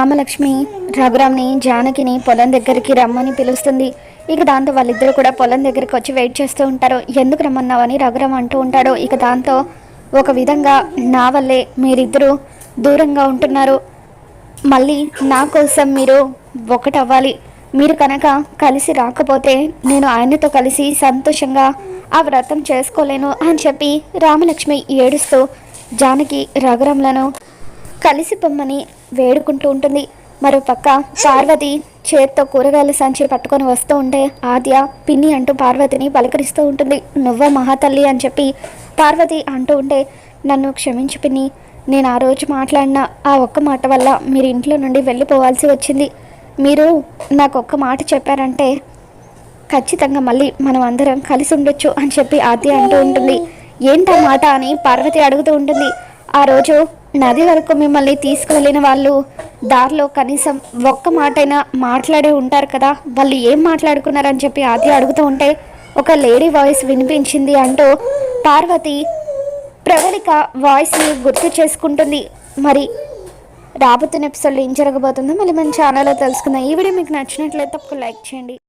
రామలక్ష్మి రఘురామ్ని జానకిని పొలం దగ్గరికి రమ్మని పిలుస్తుంది. ఇక దాంతో వాళ్ళిద్దరూ కూడా పొలం దగ్గరికి వచ్చి వెయిట్ చేస్తూ ఉంటారు. ఎందుకు రమ్మన్నావని రఘురామ్ అంటూ ఉంటాడు. ఇక దాంతో ఒక విధంగా నా వల్లే మీరిద్దరూ దూరంగా ఉంటున్నారు. మళ్ళీ నా కోసం మీరు ఒకటవ్వాలి. మీరు కనుక కలిసి రాకపోతే నేను ఆయనతో కలిసి సంతోషంగా ఆ వ్రతం చేసుకోలేను అని చెప్పి రామలక్ష్మి ఏడుస్తూ జానకి రఘురంలను కలిసి పొమ్మని వేడుకుంటూ ఉంటుంది. మరోపక్క పార్వతి చేత్తో కూరగాయల సంచి పట్టుకొని వస్తూ ఉంటే ఆద్య పిన్ని అంటూ పార్వతిని పలకరిస్తూ ఉంటుంది. నువ్వే మహాతల్లి అని చెప్పి పార్వతి అంటూ ఉంటే నన్ను క్షమించు పిన్ని నేను ఆ రోజు మాట్లాడిన ఆ ఒక్క మాట వల్ల మీరు ఇంట్లో నుండి వెళ్ళిపోవాల్సి వచ్చింది. మీరు నాకు ఒక్క మాట చెప్పారంటే ఖచ్చితంగా మళ్ళీ మనం అందరం కలిసి ఉండొచ్చు అని చెప్పి ఆద్య అంటూ ఉంటుంది. ఏంటా మాట అని పార్వతి అడుగుతూ ఉంటుంది. ఆ రోజు నది వరకు మిమ్మల్ని తీసుకువెళ్ళిన వాళ్ళు దారిలో కనీసం ఒక్క మాటైనా మాట్లాడే ఉంటారు కదా. వాళ్ళు ఏం మాట్లాడుకున్నారని చెప్పి ఆది అడుగుతూ ఉంటే ఒక లేడీ వాయిస్ వినిపించింది అంటూ పార్వతి ప్రవళిక వాయిస్ని గుర్తు చేసుకుంటుంది. మరి రాబోతున్న ఎపిసోడ్లో ఏం జరగబోతుందో మళ్ళీ మన ఛానల్లో తెలుసుకుందాం. ఈ వీడియో మీకు నచ్చినట్లయితే తప్పక లైక్ చేయండి.